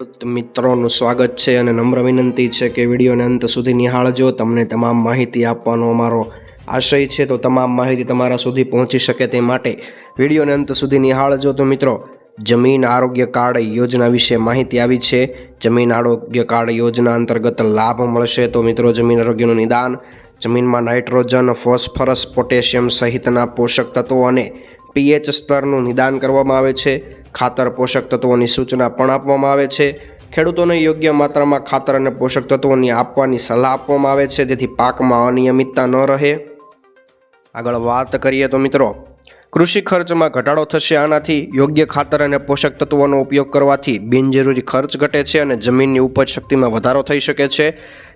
મિત્રોનું સ્વાગત છે અને નમ્ર વિનંતી છે કે વિડીયોને અંત સુધી નિહાળજો. તમને તમામ માહિતી આપવાનો અમારો આશય છે. તો તમામ માહિતી તમારા સુધી પહોંચી શકે તે માટે વિડીયોને અંત સુધી નિહાળજો. તો મિત્રો, જમીન આરોગ્ય કાર્ડ યોજના વિશે માહિતી આવી છે. જમીન આરોગ્ય કાર્ડ યોજના અંતર્ગત લાભ મળશે. તો મિત્રો, જમીન આરોગ્યનું નિદાન, જમીનમાં નાઇટ્રોજન, ફોસ્ફરસ, પોટેશિયમ સહિતના પોષક તત્વો અને પીએચ સ્તરનું નિદાન કરવામાં આવે છે. ખાતર પોષક તત્વોની સૂચના પણ આપવામાં આવે છે. ખેડૂતોને યોગ્ય માત્રામાં ખાતર અને પોષક તત્વોની આપવાની સલાહ આપવામાં આવે છે, જેથી પાકમાં અનિયમિતતા ન રહે. આગળ વાત કરીએ તો મિત્રો, કૃષિ ખર્ચમાં ઘટાડો થશે આનાથી. યોગ્ય ખાતર અને પોષક તત્વોનો ઉપયોગ કરવાથી બિનજરૂરી ખર્ચ ઘટે છે અને જમીનની ઉપજ શક્તિમાં વધારો થઈ શકે છે.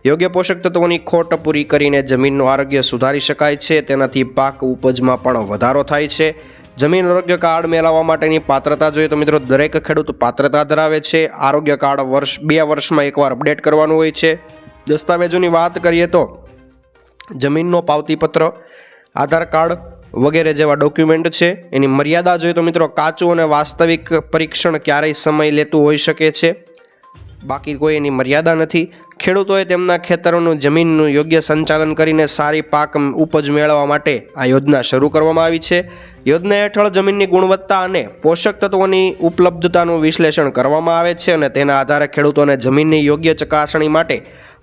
યોગ્ય પોષક તત્વોની ખોટ પૂરી કરીને જમીનનું આરોગ્ય સુધારી શકાય છે, તેનાથી પાક ઉપજમાં પણ વધારો થાય છે. જમીન આરોગ્ય કાર્ડ મેળવવા માટેની પાત્રતા જોઈએ તો મિત્રો દરેક ખેડૂત પાત્રતા ધરાવે છે. આરોગ્ય કાર્ડ વર્ષ, બે વર્ષમાં એકવાર અપડેટ કરવાનું હોય છે. દસ્તાવેજોની વાત કરીએ તો જમીનનો પાવતીપત્ર, આધાર કાર્ડ વગેરે જેવા ડોક્યુમેન્ટ છે. એની મર્યાદા જોઈએ તો મિત્રો કાચું અને વાસ્તવિક પરીક્ષણ ક્યારેય સમય લેતું હોઈ શકે છે. બાકી કોઈ એની મર્યાદા નથી. ખેડૂતોએ તેમના ખેતરોનું જમીનનું યોગ્ય સંચાલન કરીને સારી પાક, ઉપજ મેળવવા માટે આ યોજના શરૂ કરવામાં આવી છે. યોજના હેઠળ જમીનની ગુણવત્તા અને પોષક તત્વોની ઉપલબ્ધતાનું વિશ્લેષણ કરવામાં આવે છે અને તેના આધારે ખેડૂતોને જમીનની યોગ્ય ચકાસણી માટે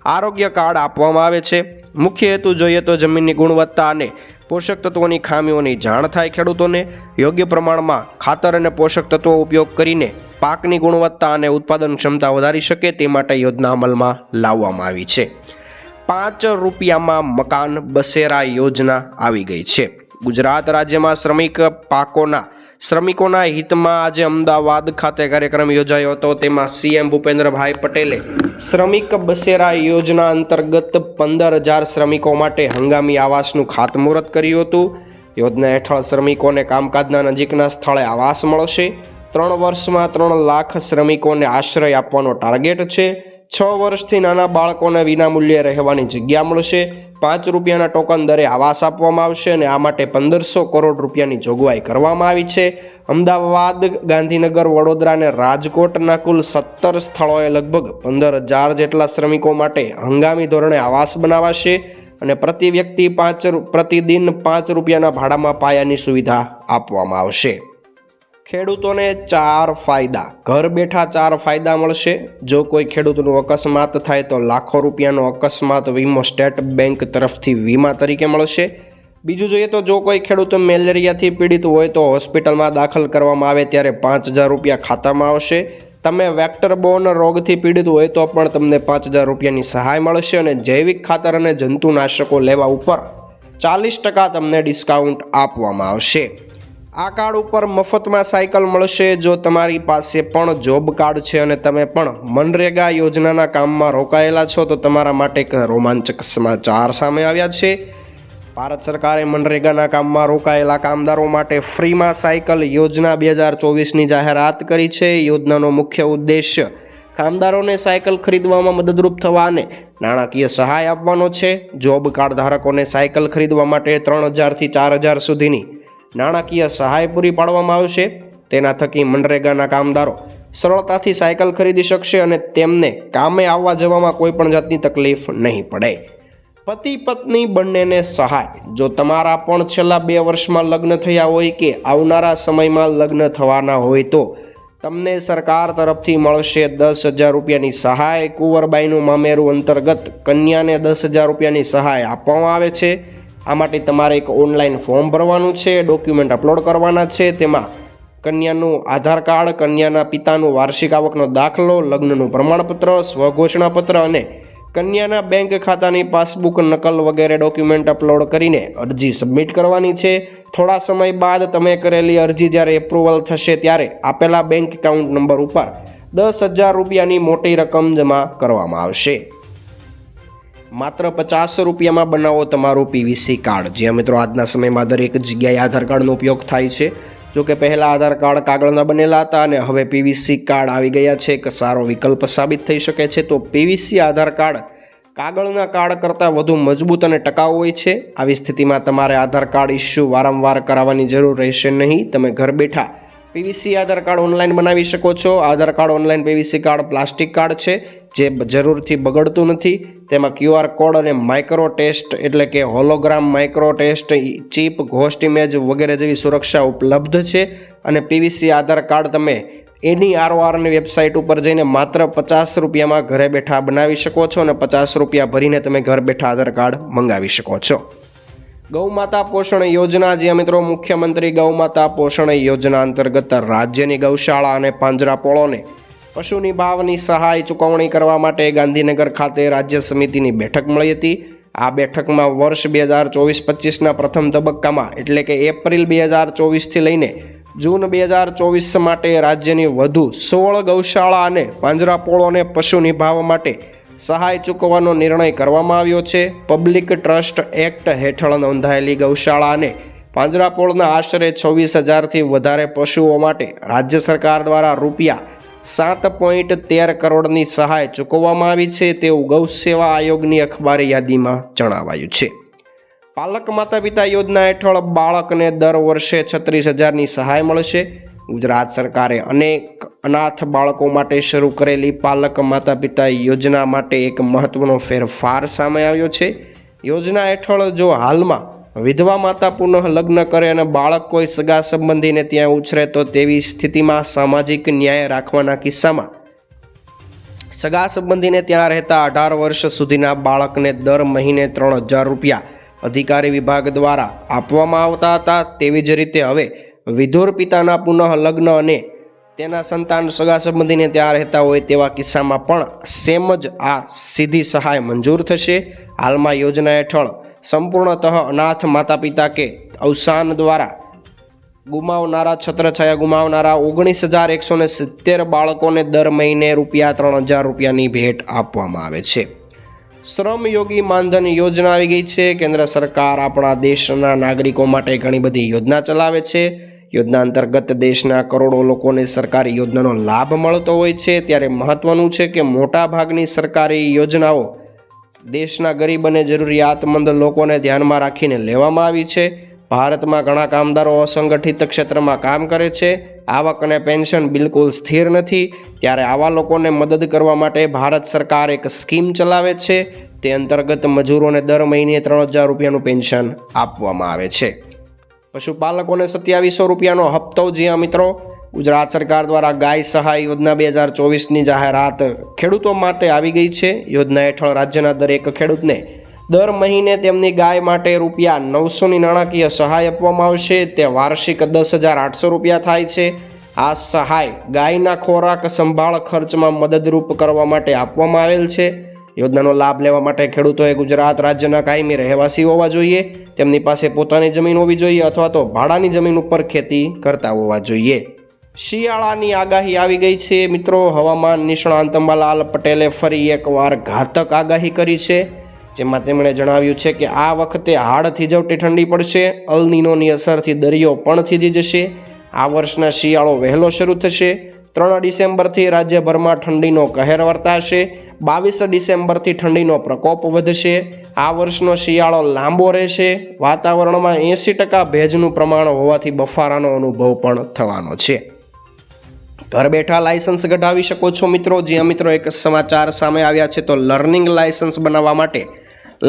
આરોગ્ય કાર્ડ આપવામાં આવે છે. મુખ્ય હેતુ જોઈએ તો જમીનની ગુણવત્તા અને પોષક તત્વોની ખામીઓની જાણ થાય ખેડૂતોને. યોગ્ય પ્રમાણમાં ખાતર અને પોષક તત્વો ઉપયોગ કરીને પાકની ગુણવત્તા અને ઉત્પાદન ક્ષમતા વધારી શકે તે માટે યોજના અમલમાં લાવવામાં આવી છે. પાંચ રૂપિયામાં મકાન બસેરા યોજના આવી ગઈ છે. ગુજરાત રાજ્યમાં શ્રમિક પાકોના, શ્રમિકોના હિતમાં આજે અમદાવાદ ખાતે કાર્યક્રમ યોજાયો હતો. તેમાં સીએમ ભૂપેન્દ્રભાઈ પટેલે શ્રમિક બસેરા યોજના અંતર્ગત પંદર હજાર શ્રમિકો માટે હંગામી આવાસનું ખાતમુહૂર્ત કર્યું હતું. યોજના હેઠળ શ્રમિકોને કામકાજના નજીકના સ્થળે આવાસ મળશે. ત્રણ વર્ષમાં ત્રણ લાખ શ્રમિકોને આશ્રય આપવાનો ટાર્ગેટ છે. છ વર્ષથી નાના બાળકોને વિનામૂલ્યે રહેવાની જગ્યા મળશે. પાંચ રૂપિયાના ટોકન દરે આવાસ આપવામાં આવશે અને આ માટે પંદરસો કરોડ રૂપિયાની જોગવાઈ કરવામાં આવી છે. અમદાવાદ, ગાંધીનગર, વડોદરા અને રાજકોટના કુલ સત્તર સ્થળોએ લગભગ પંદર હજાર જેટલા શ્રમિકો માટે હંગામી ધોરણે આવાસ બનાવાશે અને પ્રતિ વ્યક્તિ પાંચ પ્રતિદિન પાંચ રૂપિયાના ભાડામાં પાયાની સુવિધા આપવામાં આવશે. ખેડૂતોને ચાર ફાયદા. ઘર બેઠા ચાર ફાયદા મળશે. જો કોઈ ખેડૂતનું અકસ્માત થાય તો લાખો રૂપિયાનો અકસ્માત વીમો સ્ટેટ બેંક તરફથી વીમા તરીકે મળશે. બીજું જોઈએ તો જો કોઈ ખેડૂત મેલેરિયાથી પીડિત હોય તો હોસ્પિટલમાં દાખલ કરવામાં આવે ત્યારે પાંચ હજાર રૂપિયા ખાતામાં આવશે. તમે વેક્ટર બોર્ન રોગથી પીડિત હોય તો પણ તમને પાંચ હજાર રૂપિયાની સહાય મળશે અને જૈવિક ખાતર અને જંતુનાશકો લેવા ઉપર ચાલીસ ટકા તમને ડિસ્કાઉન્ટ આપવામાં આવશે. આ કાર્ડ ઉપર મફતમાં સાયકલ મળશે, જો તમારી પાસે પણ જોબ કાર્ડ છે અને તમે પણ મનરેગા યોજનાના કામમાં રોકાયેલા છો, તો તમારા માટે એક રોમાંચક સમાચાર સામે આવ્યા છે. ભારત સરકારે મનરેગાના કામમાં રોકાયેલા કામદારો માટે ફ્રીમાં સાયકલ યોજના બે હજાર ચોવીસની જાહેરાત કરી છે. યોજનાનો મુખ્ય ઉદ્દેશ્ય કામદારોને સાયકલ ખરીદવામાં મદદરૂપ થવા અને નાણાકીય સહાય આપવાનો છે. જોબ કાર્ડ ધારકોને સાયકલ ખરીદવા માટે ત્રણ હજારથી ચાર હજાર સુધીની નાણાકીય સહાય પૂરી પાડવામાં આવશે. તેના થકી મનરેગાના કામદારો સરળતાથી સાયકલ ખરીદી શકશે અને તેમને કામે આવવા જવામાં કોઈ પણ જાતની તકલીફ નહીં પડે. પતિ પત્ની બંનેને સહાય. જો તમારા પણ છેલ્લા બે વર્ષમાં લગ્ન થયા હોય કે આવનારા સમયમાં લગ્ન થવાના હોય તો તમને સરકાર તરફથી મળશે દસ હજાર રૂપિયાની સહાય. કુંવરબાઈનું મામેરું અંતર્ગત કન્યાને દસ હજાર રૂપિયાની સહાય આપવામાં આવે છે. આ માટે તમારે એક ઓનલાઈન ફોર્મ ભરવાનું છે ડોક્યુમેન્ટ અપલોડ કરવાના છે, તેમાં કન્યાનું આધાર કાર્ડ, કન્યાના પિતાનું વાર્ષિક આવકનો દાખલો, લગ્નનું પ્રમાણપત્ર, સ્વઘોષણાપત્ર અને કન્યાના બેંક ખાતાની પાસબુક નકલ વગેરે ડોક્યુમેન્ટ અપલોડ કરીને અરજી સબમિટ કરવાની છે. થોડા સમય બાદ તમે કરેલી અરજી જ્યારે એપ્રુવલ થશે ત્યારે આપેલા બેંક એકાઉન્ટ નંબર ઉપર દસ હજાર રૂપિયાની મોટી રકમ જમા કરવામાં આવશે. માત્ર પચાસ રૂપિયામાં બનાવો તમારું પીવીસી કાર્ડ. જે મિત્રો આજના સમયમાં દરેક જગ્યાએ આધાર કાર્ડનો ઉપયોગ થાય છે. જો કે પહેલાં આધાર કાર્ડ કાગળના બનેલા હતા અને હવે પીવીસી કાર્ડ આવી ગયા છે. એક સારો વિકલ્પ સાબિત થઈ શકે છે તો પીવીસી આધાર કાર્ડ કાગળના કાર્ડ કરતાં વધુ મજબૂત અને ટકાઉ હોય છે. આવી સ્થિતિમાં તમારે આધાર કાર્ડ ઇસ્યુ વારંવાર કરાવવાની જરૂર રહેશે નહીં. તમે ઘર બેઠા પીવીસી આધાર કાર્ડ ઓનલાઈન બનાવી શકો છો. Aadhaar card online PVC card plastic card છે. જે જરૂરથી બગડતું નથી, તેમાં ક્યુઆર કોડ અને માઇક્રો ટેસ્ટ એટલે કે hologram micro test chip ghost image વગેરે જેવી સુરક્ષા ઉપલબ્ધ છે. અને પીવીસી આધાર કાર્ડ તમે એની આરઓઆરની વેબસાઇટ ઉપર જઈને માત્ર પચાસ રૂપિયામાં ઘરે બેઠા બનાવી શકો છો અને પચાસ રૂપિયા ભરીને તમે ઘર બેઠા આધાર કાર્ડ મંગાવી શકો છો. ગૌમાતા પોષણ યોજના જે મિત્રો મુખ્યમંત્રી ગૌમાતા પોષણ યોજના અંતર્ગત રાજ્યની ગૌશાળા અને પાંજરાપોળોને પશુની ભાવની સહાય ચૂકવણી કરવા માટે ગાંધીનગર ખાતે રાજ્ય સમિતિની બેઠક મળી હતી. આ બેઠકમાં વર્ષ બે હજાર ચોવીસ પચીસના પ્રથમ તબક્કામાં, એટલે કે એપ્રિલ બે હજાર ચોવીસથી લઈને જૂન બે હજાર ચોવીસ માટે રાજ્યની વધુ સોળ ગૌશાળા અને પાંજરાપોળોને પશુ નિભાવ માટે સહાય ચૂકવવાનો નિર્ણય કરવામાં આવ્યો છે. પબ્લિક ટ્રસ્ટ એક્ટ હેઠળ નોંધાયેલી ગૌશાળા અને પાંજરાપોળના આશરે છવ્વીસ હજારથી વધારે પશુઓ માટે રાજ્ય સરકાર દ્વારા રૂપિયા સાત પોઈન્ટ તેર કરોડની સહાય ચૂકવવામાં આવી છે તેવું ગૌ સેવા આયોગની અખબારી યાદીમાં જણાવાયું છે. પાલક માતા પિતા યોજના હેઠળ બાળકને દર વર્ષે છત્રીસ હજારની સહાય મળશે. ગુજરાત સરકારે અનેક અનાથ બાળકો માટે શરૂ કરેલી પાલક માતા પિતા યોજના માટે એક મહત્વનો ફેરફાર સામે આવ્યો છે. યોજના હેઠળ જો હાલમાં વિધવા માતા પુનઃ લગ્ન કરે અને બાળક કોઈ સગા સંબંધીને ત્યાં ઉછરે તો તેવી સ્થિતિમાં સામાજિક ન્યાય રાખવાના કિસ્સામાં સગા સંબંધીને ત્યાં રહેતા અઢાર વર્ષ સુધીના બાળકને દર મહિને ત્રણ હજાર રૂપિયા અધિકારી વિભાગ દ્વારા આપવામાં આવતા હતા. તેવી જ રીતે હવે વિધુર પિતાના પુનઃ લગ્ન અને તેના સંતાન સગા સંબંધીને ત્યાં રહેતા હોય તેવા કિસ્સામાં પણ સેમ જ આ સીધી સહાય મંજૂર થશે. હાલમાં યોજના હેઠળ સંપૂર્ણતઃ અનાથ માતા પિતા કે અવસાન દ્વારા ગુમાવનારા, છત્રછાયા ગુમાવનારા ઓગણીસ હજાર એકસો ને સિત્તેર બાળકોને દર મહિને રૂપિયા ત્રણ હજાર રૂપિયાની ભેટ આપવામાં આવે છે. શ્રમયોગી માનધન યોજના આવી ગઈ છે. કેન્દ્ર સરકાર આપણા દેશના નાગરિકો માટે ઘણી બધી યોજના ચલાવે છે. યોજના અંતર્ગત દેશના કરોડો લોકોને સરકારી યોજનાનો લાભ મળતો હોય છે. ત્યારે મહત્વનું છે કે મોટાભાગની સરકારી યોજનાઓ દેશના ગરીબ અને જરૂરિયાતમંદ લોકોને ધ્યાનમાં રાખીને લેવામાં આવી છે. ભારતમાં ઘણા કામદારો અસંગઠિત ક્ષેત્રમાં કામ કરે છે. આવક અને પેન્શન બિલકુલ સ્થિર નથી. ત્યારે આવા લોકોને મદદ કરવા માટે ભારત સરકાર એક સ્કીમ ચલાવે છે. તે અંતર્ગત મજૂરોને દર મહિને ત્રણ હજાર રૂપિયાનું પેન્શન આપવામાં આવે છે. પશુપાલકોને સત્યાવીસો રૂપિયાનો હપ્તો, જ્યાં મિત્રો ગુજરાત સરકાર દ્વારા ગાય સહાય યોજના બે હજાર ચોવીસની જાહેરાત ખેડૂતો માટે આવી ગઈ છે. યોજના હેઠળ રાજ્યના દરેક ખેડૂતને દર મહિને તેમની ગાય માટે રૂપિયા નવસોની નાણાકીય સહાય આપવામાં આવશે. તે વાર્ષિક દસ હજાર આઠસો રૂપિયા થાય છે. આ સહાય ગાયના ખોરાક સંભાળ ખર્ચમાં મદદરૂપ કરવા માટે આપવામાં આવેલ છે. યોજનાનો લાભ લેવા માટે ખેડૂતોએ ગુજરાત રાજ્યના કાયમી રહેવાસી હોવા જોઈએ. તેમની પાસે પોતાની જમીન હોવી જોઈએ અથવા તો ભાડાની જમીન ઉપર ખેતી કરતા હોવા જોઈએ. શિયાળાની આગાહી આવી ગઈ છે. મિત્રો, હવામાન નિષ્ણાંત અંબાલાલ પટેલે ફરી એકવાર ઘાતક આગાહી કરી છે, જેમાં તેમણે જણાવ્યું છે કે આ વખતે હાડ થીજવટી ઠંડી પડશે, અલનીનોની અસરથી દરિયો પણ થીજી જશે. આ વર્ષના શિયાળો વહેલો શરૂ થશે. ત્રણ ડિસેમ્બરથી રાજ્યભરમાં ઠંડીનો કહેર વર્તાશે. બાવીસ ડિસેમ્બરથી ઠંડીનો પ્રકોપ વધશે. આ વર્ષનો શિયાળો લાંબો રહેશે. વાતાવરણમાં એંસી ટકા ભેજનું પ્રમાણ હોવાથી બફારાનો અનુભવ પણ થવાનો છે. ઘર બેઠા લાયસન્સ કઢાવી શકો છો મિત્રો. જ્યાં મિત્રો એક સમાચાર સામે આવ્યા છે, તો લર્નિંગ લાયસન્સ બનાવવા માટે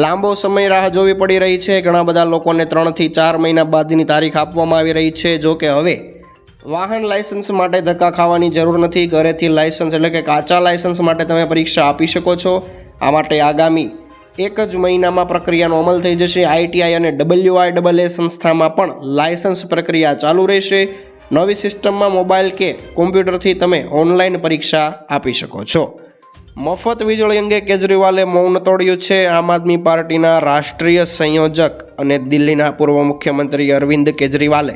લાંબો સમય રાહ જોવી પડી રહી છે. ઘણા બધા લોકોને ત્રણથી ચાર મહિના બાદની તારીખ આપવામાં આવી રહી છે. જો કે હવે વાહન લાયસન્સ માટે ધક્કા ખાવાની જરૂર નથી. ઘરેથી લાયસન્સ એટલે કે કાચા લાયસન્સ માટે તમે પરીક્ષા આપી શકો છો. આ માટે આગામી એક જ મહિનામાં પ્રક્રિયાનો અમલ થઈ જશે. આઈટીઆઈ અને ડબલ્યુઆઈ ડબલ એ સંસ્થામાં પણ લાયસન્સ પ્રક્રિયા ચાલુ રહેશે. નવી સિસ્ટમમાં મોબાઈલ કે કોમ્પ્યુટરથી તમે ઓનલાઈન પરીક્ષા આપી શકો છો. મફત વીજળી અંગે કેજરીવાલે મૌન તોડ્યું છે. આમ આદમી પાર્ટીના રાષ્ટ્રીય સંયોજક અને દિલ્હીના પૂર્વ મુખ્યમંત્રી અરવિંદ કેજરીવાલે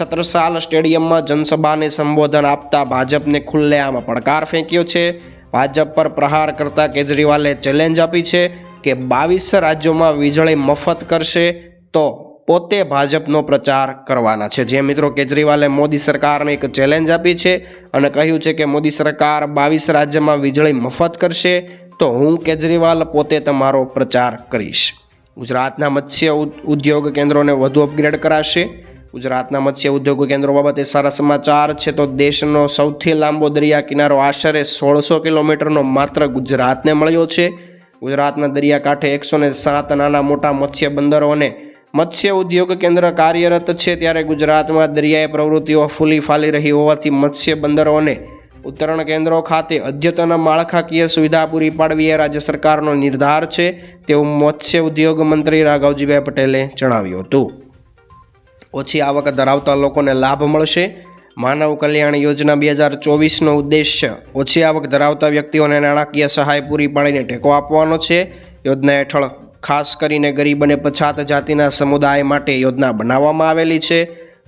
છત્રસાલ સ્ટેડિયમમાં જનસભાને સંબોધન આપતા ભાજપને ખુલ્લેઆમ પડકાર ફેંક્યો છે. ભાજપ પર પ્રહાર કરતા કેજરીવાલે ચેલેન્જ આપી છે કે બાવીસ રાજ્યોમાં વીજળી મફત કરશે તો પોતે ભાજપનો પ્રચાર કરવાના છે. જે મિત્રો કેજરીવાલે મોદી સરકારને એક ચેલેન્જ આપી છે અને કહ્યું છે કે મોદી સરકાર બાવીસ રાજ્યમાં વીજળી મફત કરશે, તો હું કેજરીવાલ પોતે તમારો પ્રચાર કરીશ. ગુજરાતના મત્સ્ય ઉદ્યોગ કેન્દ્રોને વધુ અપગ્રેડ કરાશે. ગુજરાતના મત્સ્ય ઉદ્યોગ કેન્દ્રો બાબતે સારા સમાચાર છે તો દેશનો સૌથી લાંબો દરિયા કિનારો આશરે સોળસો કિલોમીટરનો માત્ર ગુજરાતને મળ્યો છે. ગુજરાતના દરિયાકાંઠે એકસો સાત નાના મોટા મત્સ્ય બંદરો અને મત્સ્ય ઉદ્યોગ કેન્દ્ર કાર્યરત છે ત્યારે ગુજરાતમાં દરિયાઈ પ્રવૃત્તિઓ ફૂલી ફાલી રહી હોવાથી મત્સ્ય બંદરોને ઉત્તરણ કેન્દ્રો ખાતે અદ્યતન માળખાકીય સુવિધા પૂરી પાડવી એ રાજ્ય સરકારનો નિર્ધાર છે, તેવું મત્સ્ય ઉદ્યોગ મંત્રી રાઘવજીભાઈ પટેલે જણાવ્યું હતું. ઓછી આવક ધરાવતા લોકોને લાભ મળશે. માનવ કલ્યાણ યોજના બે હજાર ચોવીસનો ઉદ્દેશ્ય ઓછી આવક ધરાવતા વ્યક્તિઓને નાણાકીય સહાય પૂરી પાડીને ટેકો આપવાનો છે. યોજના હેઠળ ખાસ કરીને ગરીબ અને પછાત જાતિના સમુદાય માટે યોજના બનાવવામાં આવેલી છે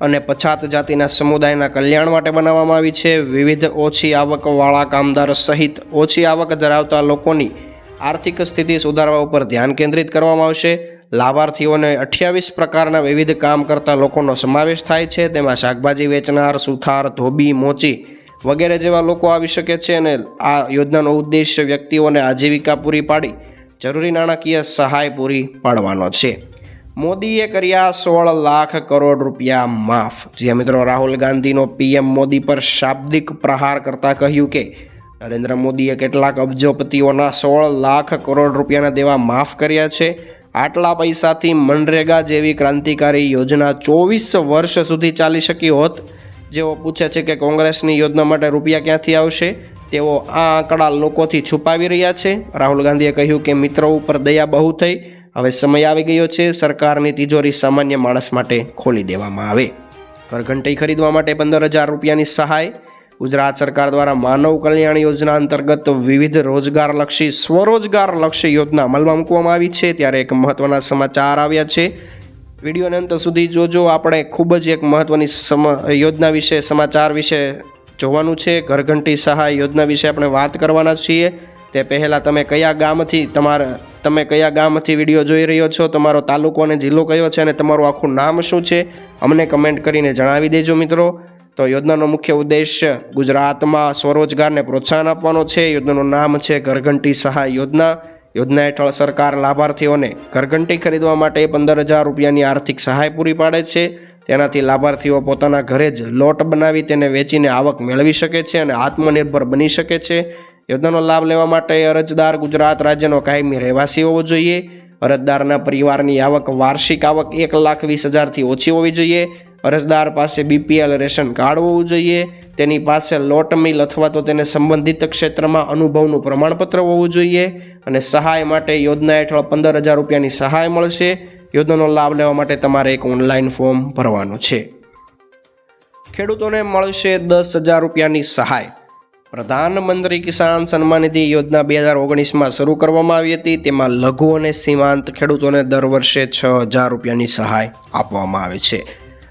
અને પછાત જાતિના સમુદાયના કલ્યાણ માટે બનાવવામાં આવી છે. વિવિધ ઓછી આવકવાળા કામદાર સહિત ઓછી આવક ધરાવતા લોકોની આર્થિક સ્થિતિ સુધારવા ઉપર ધ્યાન કેન્દ્રિત કરવામાં આવશે. લાભાર્થીઓને અઠ્યાવીસ પ્રકારના વિવિધ કામ કરતા લોકોનો સમાવેશ થાય છે. તેમાં શાકભાજી વેચનાર, સુથાર, ધોબી, મોચી વગેરે જેવા લોકો આવી શકે છે અને આ યોજનાનો ઉદ્દેશ્ય વ્યક્તિઓને આજીવિકા પૂરી પાડી જરૂરી નાણાકીય સહાય પૂરી પાડવાનો છે. મોદીએ કર્યા સોળ લાખ કરોડ રૂપિયા માફ. જે મિત્રો, રાહુલ ગાંધીનો પીએમ મોદી પર શાબ્દિક પ્રહાર કરતા કહ્યું કે, નરેન્દ્ર મોદીએ કેટલાક અબજોપતિઓના સોળ લાખ કરોડ રૂપિયાના દેવા માફ કર્યા છે. આટલા પૈસાથી મનરેગા જેવી ક્રાંતિકારી યોજના ચોવીસ વર્ષ સુધી ચાલી શકી હોત. જેઓ પૂછે છે કે કોંગ્રેસની યોજના માટે રૂપિયા ક્યાંથી આવશે? તેઓ આ આંકડા લોકોથી છુપાવી રહ્યા છે. રાહુલ ગાંધીએ કહ્યું કે મિત્રો ઉપર દયા બહુ થઈ. હવે સમય આવી ગયો છે. સરકારની તિજોરી સામાન્ય માણસ માટે ખોલી દેવામાં આવે. ઘરઘંટી ખરીદવા માટે પંદર હજાર રૂપિયાની સહાય. ગુજરાત સરકાર દ્વારા માનવ કલ્યાણ યોજના અંતર્ગત વિવિધ રોજગારલક્ષી, સ્વરોજગારલક્ષી યોજના અમલમાં મૂકવામાં આવી છે. ત્યારે એક મહત્વના સમાચાર આવ્યા છે. વિડીયોને અંત સુધી જોજો. આપણે ખૂબ જ એક મહત્ત્વની સમ યોજના વિશે, સમાચાર વિશે જોવાનું છે. ઘરઘંટી સહાય યોજના વિશે આપણે વાત કરવાના છીએ. તે પહેલાં તમે કયા ગામથી તમારા, તમે કયા ગામથી વીડિયો જોઈ રહ્યો છો? તમારો તાલુકો અને જિલ્લો કયો છે અને તમારું આખું નામ શું છે? અમને કમેન્ટ કરીને જણાવી દેજો મિત્રો. તો યોજનાનો મુખ્ય ઉદ્દેશ્ય ગુજરાતમાં સ્વરોજગારને પ્રોત્સાહન આપવાનો છે. યોજનાનું નામ છે ઘરઘંટી સહાય યોજના. યોજના હેઠળ સરકાર લાભાર્થીઓને ઘરઘંટી ખરીદવા માટે પંદર હજાર રૂપિયાની આર્થિક સહાય પૂરી પાડે છે. તેનાથી લાભાર્થીઓ પોતાના ઘરે જ લોટ બનાવી તેને વેચીને આવક મેળવી શકે છે અને આત્મનિર્ભર બની શકે છે. યોજનાનો લાભ લેવા માટે અરજદાર ગુજરાત રાજ્યનો કાયમી રહેવાસી હોવો જોઈએ. અરજદારના પરિવારની આવક, વાર્ષિક આવક એક લાખ વીસ હજારથી ઓછી હોવી જોઈએ. અરજદાર પાસે બીપીએલ રેશન કાર્ડ હોવું જોઈએ. તેની પાસે લોટ, મિલ અથવા તો તેને સંબંધિત ક્ષેત્રમાં અનુભવનું પ્રમાણપત્ર હોવું જોઈએ અને સહાય માટે યોજના હેઠળ પંદર હજાર રૂપિયાની સહાય મળશે. યોજનાનો લાભ લેવા માટે તમારે એક ઓનલાઈન ફોર્મ ભરવાનું છે. ખેડૂતોને મળશે દસ હજાર રૂપિયાની સહાય. પ્રધાનમંત્રી કિસાન સન્માન નિધિ યોજના બે હજાર ઓગણીસમાં શરૂ કરવામાં આવી હતી. તેમાં લઘુ અને સીમાંત ખેડૂતોને દર વર્ષે છ હજાર રૂપિયાની સહાય આપવામાં આવે છે.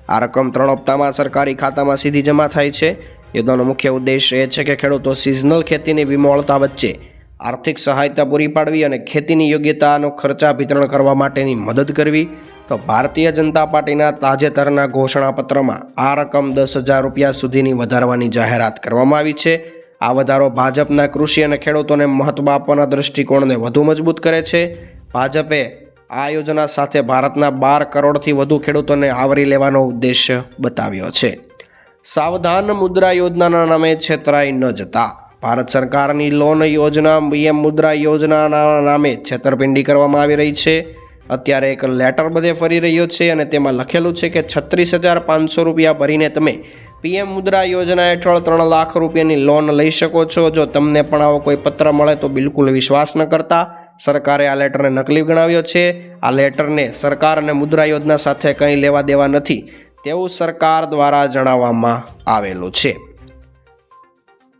આ રકમ ત્રણ હપ્તામાં સરકારી ખાતામાં સીધી જમા થાય છે. યોજનાનો મુખ્ય ઉદ્દેશ એ છે કે ખેડૂતો સિઝનલ ખેતીની વિમોળતા વચ્ચે આર્થિક સહાયતા પૂરી પાડવી અને ખેતીની યોગ્યતાનો ખર્ચા વિતરણ કરવા માટેની મદદ કરવી, તો ભારતીય જનતા પાર્ટીના તાજેતરના ઘોષણાપત્રમાં આ રકમ દસ હજાર રૂપિયા સુધીની વધારવાની જાહેરાત કરવામાં આવી છે. આ વધારો ભાજપના કૃષિ અને ખેડૂતોને મહત્વ આપવાના દૃષ્ટિકોણને વધુ મજબૂત કરે છે. ભાજપે આ યોજના સાથે ભારતના બાર કરોડથી વધુ ખેડૂતોને આવરી લેવાનો ઉદ્દેશ્ય બતાવ્યો છે. સાવધાન મુદ્રા યોજનાના નામે છેતરાઈ ન જતા. ભારત સરકારની લોન યોજના, પીએમ મુદ્રા યોજનાના નામે છેતરપિંડી કરવામાં આવી રહી છે. અત્યારે એક લેટર બધે ફરી રહ્યો છે અને તેમાં લખેલું છે કે છત્રીસ હજાર પાંચસો રૂપિયા ભરીને તમે પીએમ મુદ્રા યોજના હેઠળ ત્રણ લાખ રૂપિયાની લોન લઈ શકો છો. જો તમને પણ આવો કોઈ પત્ર મળે તો બિલકુલ વિશ્વાસ ન કરતા. સરકારે આ લેટરને નકલી ગણાવ્યો છે. આ લેટરને સરકાર અને મુદ્રા યોજના સાથે કંઈ લેવા દેવા નથી તેવું સરકાર દ્વારા જણાવવામાં આવેલું છે.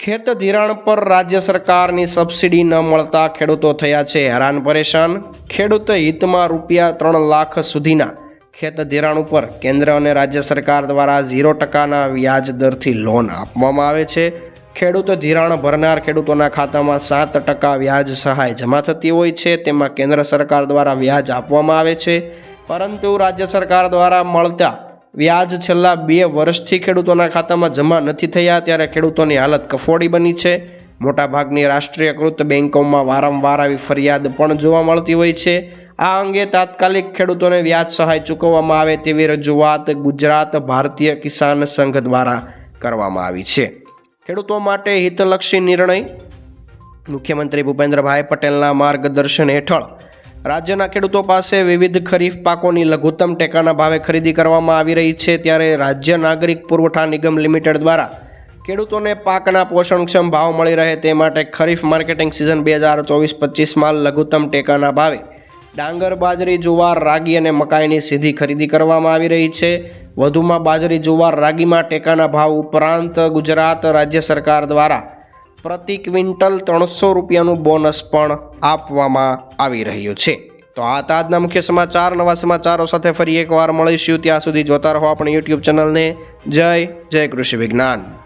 ખેત ધિરાણ પર રાજ્ય સરકારની સબસિડી ન મળતા ખેડૂતો થયા છે હેરાન પરેશાન. ખેડૂત હિતમાં રૂપિયા ત્રણ લાખ સુધીના ખેત ધિરાણ ઉપર કેન્દ્ર અને રાજ્ય સરકાર દ્વારા ઝીરો ટકાના વ્યાજ દરથી લોન આપવામાં આવે છે. ખેડૂત ધિરાણ ભરનાર ખેડૂતોના ખાતામાં સાત ટકા વ્યાજ સહાય જમા થતી હોય છે, તેમાં કેન્દ્ર સરકાર દ્વારા વ્યાજ આપવામાં આવે છે. પરંતુ રાજ્ય સરકાર દ્વારા મળતા વ્યાજ છેલ્લા બે વર્ષથી ખેડૂતોના ખાતામાં જમા નથી થયા, ત્યારે ખેડૂતોની હાલત કફોડી બની છે. મોટાભાગની રાષ્ટ્રીયકૃત બેન્કોમાં વારંવાર આવી ફરિયાદ પણ જોવા મળતી હોય છે. આ અંગે તાત્કાલિક ખેડૂતોને વ્યાજ સહાય ચૂકવવામાં આવે તેવી રજૂઆત ગુજરાત ભારતીય કિસાન સંઘ દ્વારા કરવામાં આવી છે. ખેડૂતો માટે હિતલક્ષી નિર્ણય? મુખ્યમંત્રી ભૂપેન્દ્રભાઈ પટેલના માર્ગદર્શન હેઠળ રાજ્યના ખેડૂતો પાસે વિવિધ ખરીફ પાકોની લઘુત્તમ ટેકાના ભાવે ખરીદી કરવામાં આવી રહી છે ત્યારે રાજ્ય નાગરિક પુરવઠા નિગમ લિમિટેડ દ્વારા ખેડૂતોને પાકના પોષણક્ષમ ભાવ મળી રહે તે માટે ખરીફ માર્કેટિંગ સિઝન બે હજાર ચોવીસ પચીસમાં લઘુત્તમ ટેકાના ભાવે ડાંગર, બાજરી, જુવાર, રાગી અને મકાઈની સીધી ખરીદી કરવામાં આવી રહી છે. વધુમાં બાજરી, જુવાર, રાગીમાં ટેકાના ભાવ ઉપરાંત ગુજરાત રાજ્ય સરકાર દ્વારા પ્રતિ ક્વિન્ટલ ત્રણસો રૂપિયાનું બોનસ પણ આપવામાં આવી રહ્યું છે. તો આ હતા આજના મુખ્ય સમાચાર. નવા સમાચારો સાથે ફરી એકવાર મળીશું. ત્યાં સુધી જોતા રહો આપણી યુટ્યુબ ચેનલને. જય જય કૃષિ વિજ્ઞાન.